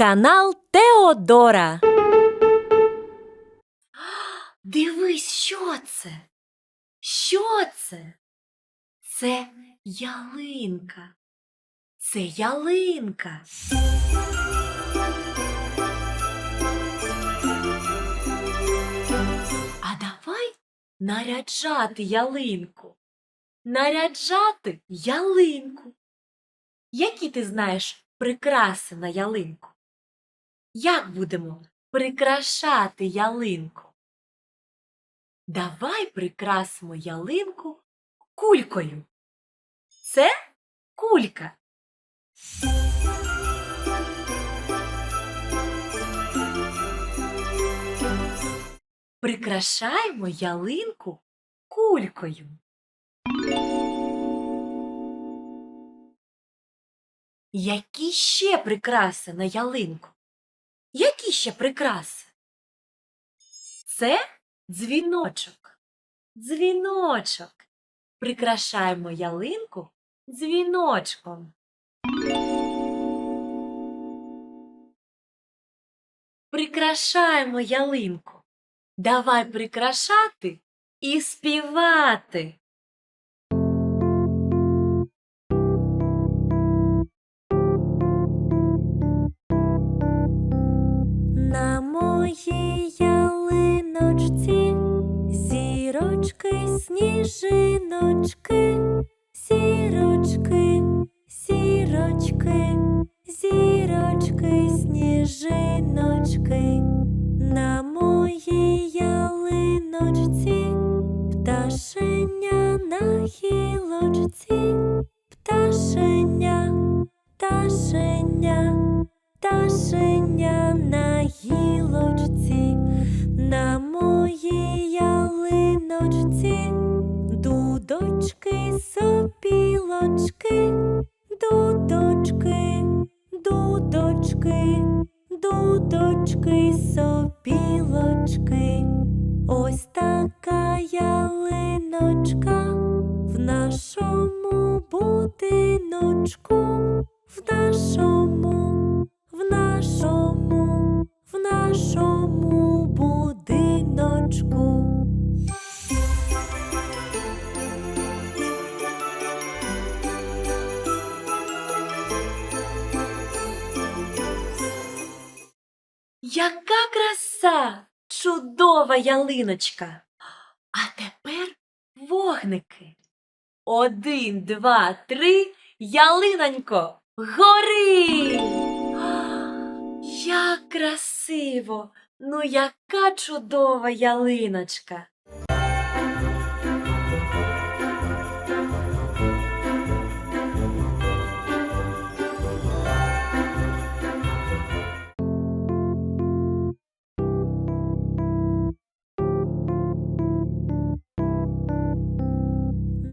Канал Теодора. Дивись, що це? Що це? Це ялинка. Це ялинка. А давай наряджати ялинку. Наряджати ялинку. Які ти знаєш прикраси на ялинку? Як будемо прикрашати ялинку? Давай прикрасимо ялинку кулькою. Це кулька. Прикрашаємо ялинку кулькою. Які ще прикраси на ялинку? Які ще прикраси? Це дзвіночок. Дзвіночок. Прикрашаємо ялинку дзвіночком. Прикрашаємо ялинку. Давай прикрашати і співати. Моїй ялиночці зірочки, сніжиночки, зірочки, зірочки, зірочки, сніжиночки. На моїй ялиночці пташеня на гілочці, пташеня, пташеня. Пташеня сопілочки, дудочки, дудочки, дудочки, сопілочки. Ось така ялиночка в нашому будиночку, в нашому Яка краса! Чудова ялиночка! А тепер вогники. Один, два, три, ялинонько, гори! Як красиво! Ну, яка чудова ялиночка!